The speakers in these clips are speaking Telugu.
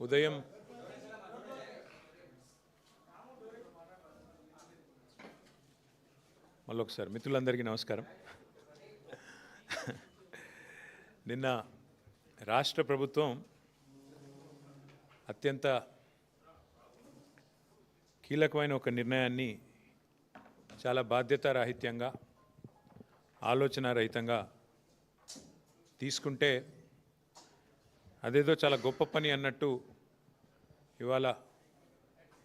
ఉదయం. మళ్ళీ ఒకసారి మిత్రులందరికీ నమస్కారం. నిన్న రాష్ట్ర ప్రభుత్వం అత్యంత కీలకమైన ఒక నిర్ణయాన్ని చాలా బాధ్యతారాహిత్యంగా ఆలోచన రహితంగా తీసుకుంటే అదేదో చాలా గొప్ప పని అన్నట్టు ఇవాళ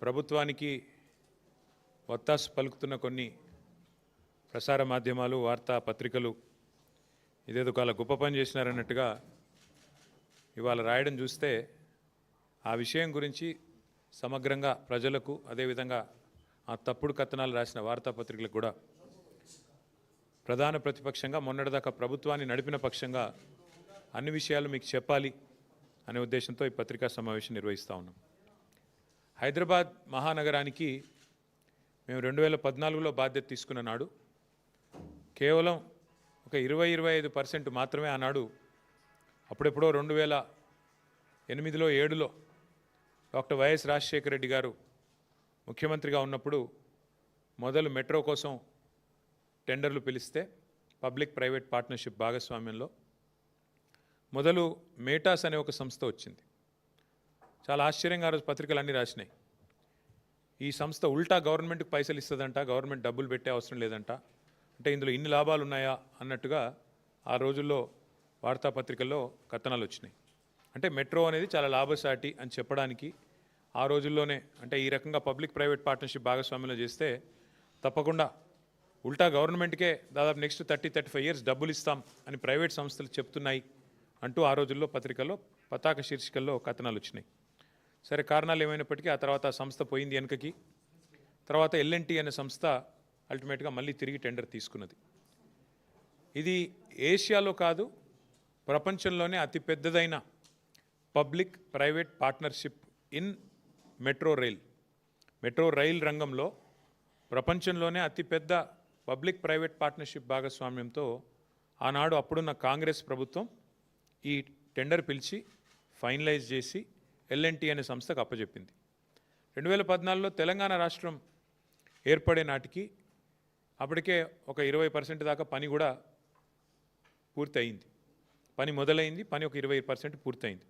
ప్రభుత్వానికి వత్తాసు పలుకుతున్న కొన్ని ప్రసార మాధ్యమాలు వార్తా పత్రికలు ఇదేదో కాల గొప్ప పని చేసినారన్నట్టుగా ఇవాళ రాయడం చూస్తే ఆ విషయం గురించి సమగ్రంగా ప్రజలకు అదేవిధంగా ఆ తప్పుడు కథనాలు రాసిన వార్తాపత్రికలకు కూడా ప్రధాన ప్రతిపక్షంగా మొన్నటిదాకా ప్రభుత్వాన్ని నడిపిన పక్షంగా అన్ని విషయాలు మీకు చెప్పాలి అనే ఉద్దేశంతో ఈ పత్రికా సమావేశం నిర్వహిస్తూ ఉన్నాం. హైదరాబాద్ మహానగరానికి మేము రెండు వేల పద్నాలుగులో బాధ్యత తీసుకున్న నాడు కేవలం ఒక ఇరవై ఇరవై ఐదు పర్సెంట్ మాత్రమే ఆనాడు అప్పుడెప్పుడో రెండు వేల ఎనిమిదిలో ఏడులో డాక్టర్ వైఎస్ రాజశేఖర రెడ్డి గారు ముఖ్యమంత్రిగా ఉన్నప్పుడు మొదలు మెట్రో కోసం టెండర్లు పిలిస్తే పబ్లిక్ ప్రైవేట్ పార్ట్నర్షిప్ భాగస్వామ్యంలో మొదలు మేటాస్ అనే ఒక సంస్థ వచ్చింది. చాలా ఆశ్చర్యంగా ఆ రోజు పత్రికలు అన్నీ రాసినాయి. ఈ సంస్థ ఉల్టా గవర్నమెంట్కి పైసలు ఇస్తుందంట గవర్నమెంట్ డబ్బులు పెట్టే అవసరం లేదంట. అంటే ఇందులో ఇన్ని లాభాలు ఉన్నాయా అన్నట్టుగా ఆ రోజుల్లో వార్తాపత్రికల్లో కథనాలు వచ్చినాయి. అంటే మెట్రో అనేది చాలా లాభసాటి అని చెప్పడానికి ఆ రోజుల్లోనే అంటే ఈ రకంగా పబ్లిక్ ప్రైవేట్ పార్ట్నర్షిప్ భాగస్వామ్యంలో చేస్తే తప్పకుండా ఉల్టా గవర్నమెంట్కే దాదాపు next thirty thirty five years డబ్బులు ఇస్తాం అని ప్రైవేట్ సంస్థలు చెప్తున్నాయి అంటూ ఆ రోజుల్లో పత్రికల్లో పతాక శీర్షికల్లో కథనాలు వచ్చినాయి. సరే కారణాలు ఏమైనప్పటికీ ఆ తర్వాత ఆ సంస్థ పోయింది వెనుకకి. తర్వాత ఎల్ఎన్టీ అనే సంస్థ అల్టిమేట్గా మళ్ళీ తిరిగి టెండర్ తీసుకున్నది. ఇది ఏషియాలో కాదు ప్రపంచంలోనే అతిపెద్దదైన public private partnership in metro rail. Metro rail రంగంలో ప్రపంచంలోనే అతిపెద్ద పబ్లిక్ ప్రైవేట్ పార్ట్నర్షిప్ భాగస్వామ్యంతో ఆనాడు అప్పుడున్న కాంగ్రెస్ ప్రభుత్వం ఈ టెండర్ పిలిచి ఫైనలైజ్ చేసి ఎల్ఎన్టీ అనే సంస్థకు అప్పచెప్పింది రెండు వేల పద్నాలుగులో తెలంగాణ రాష్ట్రం ఏర్పడే నాటికి అప్పటికే ఒక ఇరవై పర్సెంట్ దాకా పని కూడా పూర్తి అయింది పని మొదలైంది పని ఒక ఇరవై పర్సెంట్ పూర్తయింది.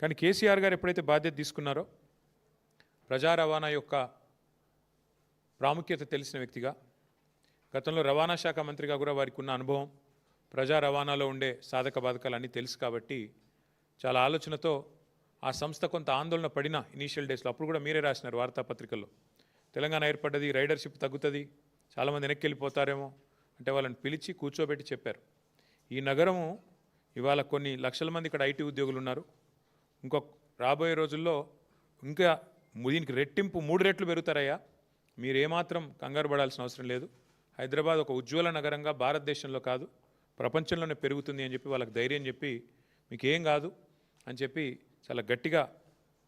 కానీ కేసీఆర్ గారు ఎప్పుడైతే బాధ్యత తీసుకున్నారో ప్రజా రవాణా యొక్క ప్రాముఖ్యత తెలిసిన వ్యక్తిగా గతంలో రవాణా శాఖ మంత్రిగా కూడా వారికి ఉన్న అనుభవం ప్రజా రవాణాలో ఉండే సాధక బాధకాలు అన్నీ తెలుసు కాబట్టి చాలా ఆలోచనతో ఆ సంస్థ కొంత ఆందోళన పడిన ఇనీషియల్ డేస్లో అప్పుడు కూడా మీరే రాసినారు వార్తాపత్రికల్లో. తెలంగాణ ఏర్పడ్డది రైడర్షిప్ తగ్గుతుంది చాలామంది వెనక్కి వెళ్ళిపోతారేమో అంటే వాళ్ళని పిలిచి కూర్చోబెట్టి చెప్పారు. ఈ నగరము ఇవాళ కొన్ని లక్షల మంది ఇక్కడ ఐటీ ఉద్యోగులు ఉన్నారు. ఇంకో రాబోయే రోజుల్లో ఇంకా దీనికి రెట్టింపు మూడు రెట్లు పెరుగుతారయ్యా. మీరు ఏమాత్రం కంగారు పడాల్సిన అవసరం లేదు. హైదరాబాద్ ఒక ఉజ్వల నగరంగా భారతదేశంలో కాదు ప్రపంచంలోనే పెరుగుతుంది అని చెప్పి వాళ్ళకి ధైర్యం చెప్పి మీకేం కాదు అని చెప్పి చాలా గట్టిగా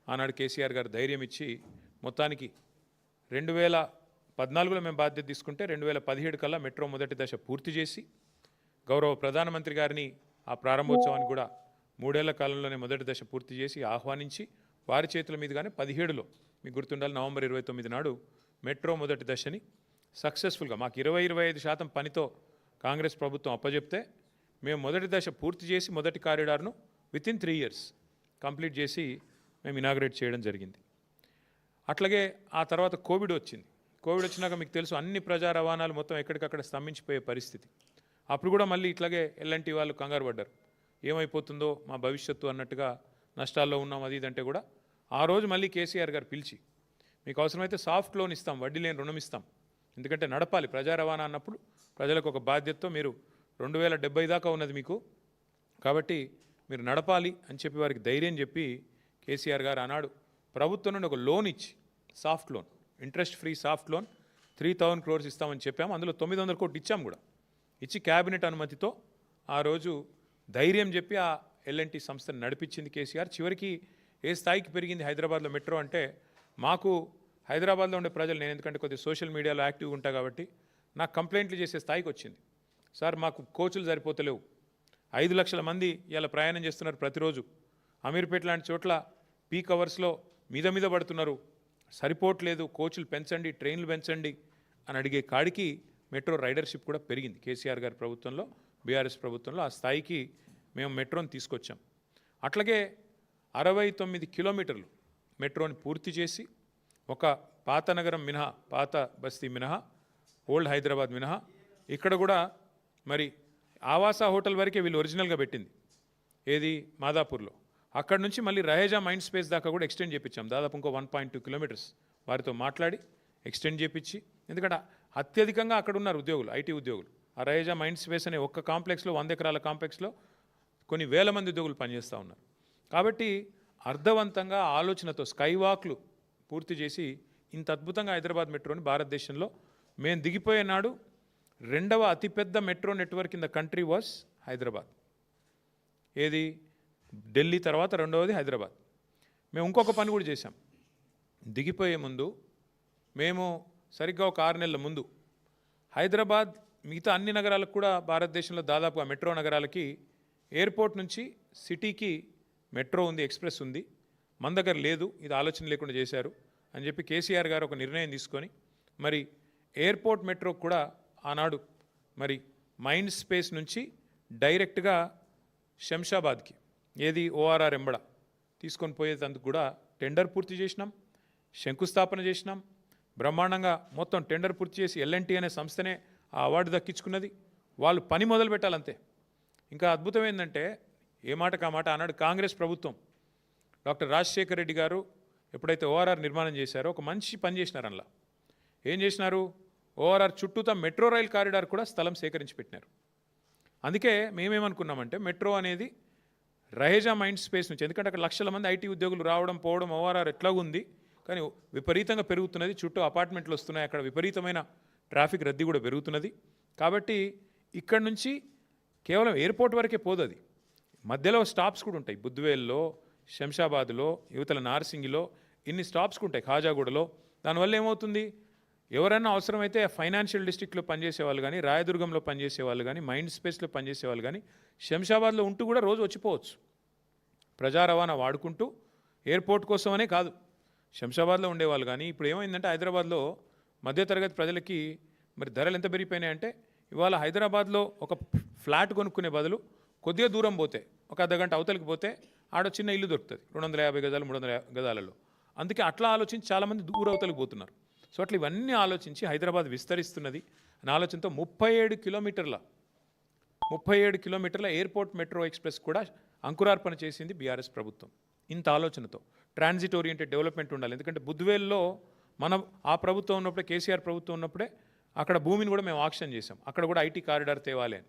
ఆనాడు కేసీఆర్ గారు ధైర్యం ఇచ్చి మొత్తానికి రెండు వేల పద్నాలుగులో మేము బాధ్యత తీసుకుంటే రెండు వేల పదిహేడు కల్లా మెట్రో మొదటి దశ పూర్తి చేసి గౌరవ ప్రధానమంత్రి గారిని ఆ ప్రారంభోత్సవాన్ని కూడా మూడేళ్ళ కాలంలోనే మొదటి దశ పూర్తి చేసి ఆహ్వానించి వారి చేతుల మీదుగానే పదిహేడులో మీకు గుర్తుండాలి నవంబర్ ఇరవై తొమ్మిది నాడు మెట్రో మొదటి దశని సక్సెస్ఫుల్గా మాకు ఇరవై ఇరవై ఐదు శాతం పనితో కాంగ్రెస్ ప్రభుత్వం అప్పజెప్తే మేము మొదటి దశ పూర్తి చేసి మొదటి కారిడార్ను with in three years complete చేసి మేము ఇనాగ్రేట్ చేయడం జరిగింది. అట్లాగే ఆ తర్వాత కోవిడ్ వచ్చింది. కోవిడ్ వచ్చినాక మీకు తెలుసు అన్ని ప్రజా రవాణాలు మొత్తం ఎక్కడికక్కడ స్తంభించిపోయే పరిస్థితి. అప్పుడు కూడా మళ్ళీ ఇట్లాగే ఎల్ఎన్టీ వాళ్ళు కంగారు పడ్డారు. ఏమైపోతుందో మా భవిష్యత్తు అన్నట్టుగా నష్టాల్లో ఉన్నాం అది ఇదంటే కూడా ఆ రోజు మళ్ళీ కేసీఆర్ గారు పిలిచి మీకు అవసరమైతే సాఫ్ట్ లోన్ ఇస్తాం వడ్డీ లేని రుణం ఇస్తాం. ఎందుకంటే నడపాలి ప్రజా రవాణా అన్నప్పుడు ప్రజలకు ఒక బాధ్యతతో మీరు రెండు వేల డెబ్బై దాకా ఉన్నది మీకు. కాబట్టి మీరు నడపాలి అని చెప్పి వారికి ధైర్యం చెప్పి కేసీఆర్ గారు అన్నాడు ప్రభుత్వం నుండి ఒక లోన్ ఇచ్చి soft loan interest free soft loan three thousand crores ఇస్తామని చెప్పాము. అందులో తొమ్మిది వందల కోట్లు ఇచ్చాము కూడా. ఇచ్చి క్యాబినెట్ అనుమతితో ఆ రోజు ధైర్యం చెప్పి ఆ ఎల్ఎన్టీ సంస్థను నడిపించింది కేసీఆర్. చివరికి ఏ స్థాయికి పెరిగింది హైదరాబాద్లో మెట్రో అంటే మాకు హైదరాబాద్లో ఉండే ప్రజలు నేను ఎందుకంటే కొద్దిగా సోషల్ మీడియాలో యాక్టివ్గా ఉంటా కాబట్టి నాకు కంప్లైంట్లు చేసే స్థాయికి వచ్చింది. సార్ మాకు కోచులు సరిపోతలేవు. ఐదు లక్షల మంది ఇలా ప్రయాణం చేస్తున్నారు ప్రతిరోజు. అమీర్పేట లాంటి చోట్ల పీక్ అవర్స్లో మీద మీద పడుతున్నారు. సరిపోవట్లేదు కోచ్లు పెంచండి ట్రైన్లు పెంచండి అని అడిగే కాడికి మెట్రో రైడర్షిప్ కూడా పెరిగింది కేసీఆర్ గారి ప్రభుత్వంలో బీఆర్ఎస్ ప్రభుత్వంలో. ఆ స్థాయికి మేము మెట్రోని తీసుకొచ్చాం. అట్లాగే అరవై తొమ్మిది కిలోమీటర్లు మెట్రోని పూర్తి చేసి ఒక పాత నగరం మినహా పాత బస్తీ మినహా ఓల్డ్ హైదరాబాద్ మినహా ఇక్కడ కూడా మరి ఆవాస హోటల్ వరకే వీళ్ళు ఒరిజినల్గా పెట్టింది. ఏది? మాదాపూర్లో. అక్కడ నుంచి మళ్ళీ రహేజా మైండ్ స్పేస్ దాకా కూడా ఎక్స్టెండ్ చేయించాం దాదాపు ఇంకో వన్ పాయింట్ టూ కిలోమీటర్స్ వారితో మాట్లాడి ఎక్స్టెండ్ చేయించి ఎందుకంటే అత్యధికంగా అక్కడ ఉన్నారు ఉద్యోగులు ఐటీ ఉద్యోగులు. ఆ రహేజా మైండ్ స్పేస్ అనే ఒక్క కాంప్లెక్స్లో వంద ఎకరాల కాంప్లెక్స్లో కొన్ని వేల మంది ఉద్యోగులు పనిచేస్తూ ఉన్నారు. కాబట్టి అర్థవంతంగా ఆలోచనతో స్కైవాక్లు పూర్తి చేసి ఇంత అద్భుతంగా హైదరాబాద్ మెట్రోని భారతదేశంలో మేము దిగిపోయే నాడు రెండవ అతిపెద్ద metro network in the country was Hyderabad. ఏది? ఢిల్లీ తర్వాత రెండవది హైదరాబాద్. మేము ఇంకొక పని కూడా చేశాం. దిగిపోయే ముందు మేము సరిగ్గా ఒక ఆరు నెలల ముందు హైదరాబాద్ మిగతా అన్ని నగరాలకు కూడా భారతదేశంలో దాదాపుగా మెట్రో నగరాలకి ఎయిర్పోర్ట్ నుంచి సిటీకి మెట్రో ఉంది ఎక్స్ప్రెస్ ఉంది. మన దగ్గర లేదు ఇది ఆలోచన లేకుండా చేశారు అని చెప్పి కేసీఆర్ గారు ఒక నిర్ణయం తీసుకొని మరి ఎయిర్పోర్ట్ మెట్రో కూడా ఆనాడు మరి మైండ్ స్పేస్ నుంచి డైరెక్ట్గా శంషాబాద్కి ఏది ఓఆర్ఆర్ ఎంబడ తీసుకొని పోయేందుకు కూడా టెండర్ పూర్తి చేసినాం శంకుస్థాపన చేసినాం. బ్రహ్మాండంగా మొత్తం టెండర్ పూర్తి చేసి ఎల్ఎన్టీ అనే సంస్థనే ఆ అవార్డు దక్కించుకున్నది. వాళ్ళు పని మొదలు పెట్టాలంతే. ఇంకా అద్భుతం ఏంటంటే ఏ మాటకు ఆ మాట ఆనాడు కాంగ్రెస్ ప్రభుత్వం డాక్టర్ రాజశేఖర్ రెడ్డి గారు ఎప్పుడైతే ఓఆర్ఆర్ నిర్మాణం చేశారో ఒక మంచి పని చేసినారు అందులో. ఏం చేసినారు? ఓఆర్ఆర్ చుట్టూతా మెట్రో రైల్ కారిడార్ కూడా స్థలం సేకరించి పెట్టినారు. అందుకే మేమేమనుకున్నామంటే మెట్రో అనేది రహేజా మైండ్ స్పేస్ నుంచి ఎందుకంటే అక్కడ లక్షల మంది ఐటీ ఉద్యోగులు రావడం పోవడం ఓఆర్ఆర్ ఎట్లా ఉంది కానీ విపరీతంగా పెరుగుతున్నది చుట్టూ అపార్ట్మెంట్లు వస్తున్నాయి అక్కడ విపరీతమైన ట్రాఫిక్ రద్దీ కూడా పెరుగుతున్నది. కాబట్టి ఇక్కడ నుంచి కేవలం ఎయిర్పోర్ట్ వరకే పోదు అది. మధ్యలో స్టాప్స్ కూడా ఉంటాయి బుద్వేల్లో శంషాబాద్లో యువతల నార్సింగిలో ఇన్ని స్టాప్స్ ఉంటాయి ఖాజాగూడలో. దానివల్ల ఏమవుతుంది? ఎవరైనా అవసరమైతే ఫైనాన్షియల్ డిస్ట్రిక్ట్లో పనిచేసే వాళ్ళు కానీ రాయదుర్గంలో పనిచేసే వాళ్ళు కానీ మైండ్ స్పేస్లో పనిచేసే వాళ్ళు కానీ శంషాబాద్లో ఉంటూ కూడా రోజు వచ్చిపోవచ్చు. ప్రజా రవాణా వాడుకుంటూ ఎయిర్పోర్ట్ కోసమనే కాదు. శంషాబాద్లో ఉండేవాళ్ళు కానీ ఇప్పుడు ఏమైందంటే హైదరాబాద్లో మధ్యతరగతి ప్రజలకి మరి ధరలు ఎంత పెరిగిపోయినాయంటే ఇవాళ హైదరాబాద్లో ఒక ఫ్లాట్ కొనుక్కునే బదులు కొద్దిగా దూరం పోతే ఒక అర్ధగంట అవతలికి పోతే ఆడ చిన్న ఇల్లు దొరుకుతుంది. రెండు వందల యాభై గజాలు మూడు వందల గజాలలో. అందుకే అట్లా ఆలోచించి చాలామంది దూర అవతలికి పోతున్నారు. సో అట్లా ఇవన్నీ ఆలోచించి హైదరాబాద్ విస్తరిస్తున్నది. అనే ఆలోచనతో ముప్పై ఏడు కిలోమీటర్ల ముప్పై ఏడు కిలోమీటర్ల ఎయిర్పోర్ట్ మెట్రో ఎక్స్ప్రెస్ కూడా అంకురార్పణ చేసింది బీఆర్ఎస్ ప్రభుత్వం. ఇంత ఆలోచనతో ట్రాన్జిట్ ఓరియంటెడ్ డెవలప్మెంట్ ఉండాలి. ఎందుకంటే బుద్వేల్లో మనం ఆ ప్రభుత్వం ఉన్నప్పుడే కేసీఆర్ ప్రభుత్వం ఉన్నప్పుడే అక్కడ భూమిని కూడా మేము ఆక్షన్ చేసాం అక్కడ కూడా ఐటీ కారిడార్ తేవాలి అని.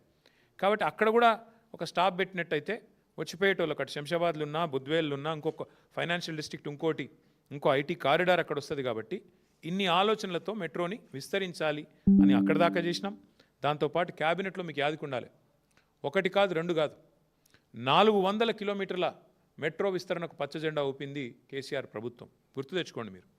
కాబట్టి అక్కడ కూడా ఒక స్టాప్ పెట్టినట్టయితే వచ్చిపోయేటోళ్ళు అక్కడ శంషాబాద్లు ఉన్నా బుద్వేళ్ళు ఉన్నా ఇంకొక ఫైనాన్షియల్ డిస్ట్రిక్ట్ ఇంకోటి ఇంకో ఐటీ కారిడార్ అక్కడ వస్తుంది కాబట్టి ఇన్ని ఆలోచనలతో మెట్రోని విస్తరించాలి అని అక్కడ దాకా చేసినాం దాంతోపాటు క్యాబినెట్లో మీకు యాదుకుండాలి ఒకటి కాదు రెండు కాదు. నాలుగు వందల కిలోమీటర్ల మెట్రో విస్తరణకు పచ్చ జెండా ఊపింది కేసీఆర్ ప్రభుత్వం. గుర్తు తెచ్చుకోండి మీరు.